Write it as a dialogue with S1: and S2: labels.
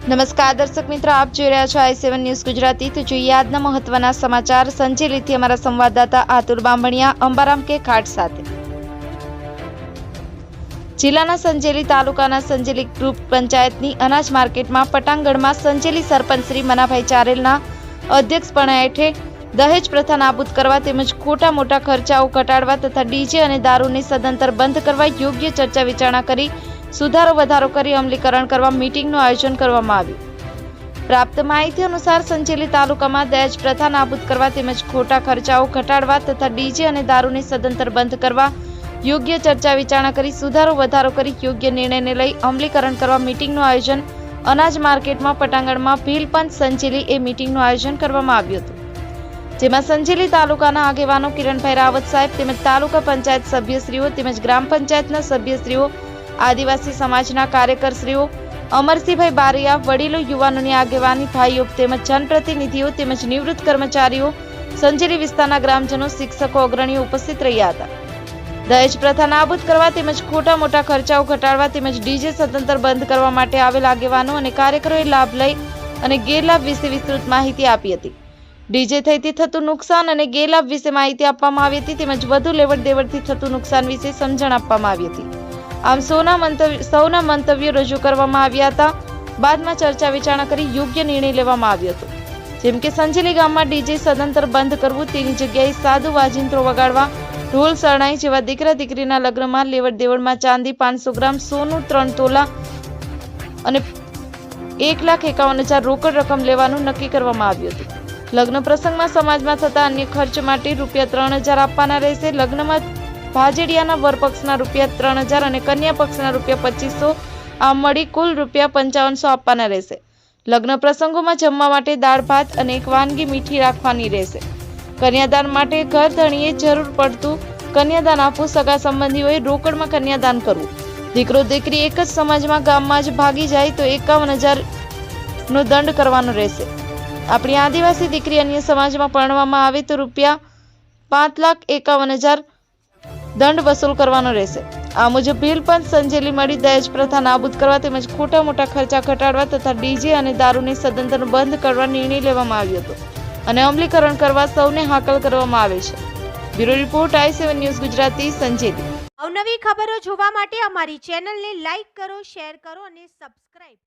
S1: નમસ્કાર, દર્શક મિત્રો, આપ જોઈ રહ્યા છો આઈ સેવન ન્યૂઝ ગુજરાતી. તો જોઈએ આજના મહત્વના સમાચાર. સંજેલીથી અમારા સંવાદદાતા આતુર બામણિયા, અંબારામ કે ખાટ સાથે. જિલ્લાના સંજેલી તાલુકાના સંજેલી ગ્રુપ પંચાયતની અનાજ માર્કેટમાં પટાંગણમાં સંજેલી સરપંચ શ્રી મનાભાઈ ચારેલના અધ્યક્ષપણા હેઠે દહેજ પ્રથા નાબૂદ કરવા તેમજ ખોટા મોટા ખર્ચાઓ ઘટાડવા તથા ડીજે અને દારૂની સદંતર બંધ કરવા યોગ્ય ચર્ચા વિચારણા કરી સુધારો વધારો કરી અમલીકરણ કરવા મીટિંગનું આયોજન કરવામાં આવ્યું. પ્રાપ્ત માહિતી અનુસાર સંચેલી તાલુકામાં દહેજ પ્રથા નાબૂદ કરવા તેમજ ખોટા ખર્ચાઓ ઘટાડવા તથા ડીજે અને દારૂની સદંતર બંધ કરવા યોગ્ય ચર્ચા વિચારણા કરી સુધારો વધારો કરી યોગ્ય નિર્ણયને લઈ અમલીકરણ કરવા મીટિંગનું આયોજન અનાજ માર્કેટમાં પટાંગણમાં ભીલપંચ સંચેલી એ મીટિંગનું આયોજન કરવામાં આવ્યું હતું. જેમાં સંજેલી તાલુકાના આગેવાનો કિરણભાઈ રાવત સાહેબ તેમજ તાલુકા પંચાયત સભ્યશ્રીઓ તેમજ ગ્રામ પંચાયતના સભ્યશ્રીઓ આદિવાસી સમાજના કાર્યકરશ્રીઓ અમરસિંહભાઈ બારિયા, વડીલો, યુવાનોની આગેવાની, ભાઈઓ તેમજ જનપ્રતિનિધિઓ તેમજ નિવૃત્ત કર્મચારીઓ સંજેલી વિસ્તારના ગ્રામજનો, શિક્ષકો, અગ્રણીઓ ઉપસ્થિત રહ્યા હતા. દહેજ પ્રથા નાબૂદ કરવા તેમજ ખોટા મોટા ખર્ચાઓ ઘટાડવા તેમજ ડીજે સદંતર બંધ કરવા માટે આવેલ આગેવાનો અને કાર્યકરોએ લાભ લઈ અને ગેરલાભ વિશે વિસ્તૃત માહિતી આપી હતી. ડીજે થઈથી થતું નુકસાન અને ગેરલાભ વિશે માહિતી આપવામાં આવી હતી તેમજ વધુ લેવડ દેવડથી થતું નુકસાન વિશે સમજણ આપવામાં આવી હતી. આમ સૌના મંતવ્ય સૌના મંતવ્યો રજૂ કરવામાં આવ્યા હતા. બાદમાં ચર્ચા વિચારણા કરી યોગ્ય નિર્ણય લેવામાં આવ્યો હતો. જેમ કે સંજેલી ગામમાં ડીજે સદંતર બંધ કરવું તેની જગ્યાએ સાદું વાજિંત્રો વગાડવા, ઢોલ શરણાઈ જેવા દીકરા દીકરીના લગ્નમાં લેવડ દેવડમાં ચાંદી પાંચસો ગ્રામ, સોનું ત્રણ તોલા અને એક લાખ એકાવન હજાર રોકડ રકમ લેવાનું નક્કી કરવામાં આવ્યું હતું. લગ્ન પ્રસંગમાં સમાજમાં થતા અન્ય ખર્ચ માટે રૂપિયા ત્રણ હજાર આપવાના રહેશે. લગ્નમાં ભાજેડિયાના વરપક્ષના રૂપિયા ત્રણ હજાર અને કન્યા પક્ષના રૂપિયા પચીસો આમ મળી કુલ રૂપિયા પંચાવનસો આપવાના રહેશે. લગ્ન પ્રસંગોમાં જમવા માટે દાળ, ભાત અને એક વાનગી મીઠી રાખવાની રહેશે. કન્યાદાન માટે ઘર ધણીએ જરૂર પડતું કન્યાદાન આપવું સગા સંબંધીઓએ રોકડમાં કન્યાદાન કરવું. દીકરો, દીકરી એક જ સમાજમાં ગામમાં જ ભાગી જાય તો એકાવન હજારનો દંડ કરવાનો રહેશે. આપણી આદિવાસી દીકરી અન્ય સમાજમાં પરણવામાં આવે તો રૂપિયા પાંચ લાખ એકાવન હજાર દંડ વસૂલ કરવાનો રહેશે. આ મુજબ ભીલ પંચ સંજેલી મળી દહેજ પ્રથા નાબૂદ કરવા તેમજ ખોટા મોટા ખર્ચા ઘટાડવા તથા ડીજે અને દારૂની સદંતર બંધ કરવા નિર્ણય લેવામાં આવ્યો હતો અને અમલીકરણ કરવા સૌને હાકલ કરવામાં આવે છે. Bureau report I seven news Gujarati, Sanjeli.
S2: અવનવી ખબરો જોવા માટે અમારી ચેનલને લાઈક કરો, શેર કરો અને સબસ્ક્રાઇબ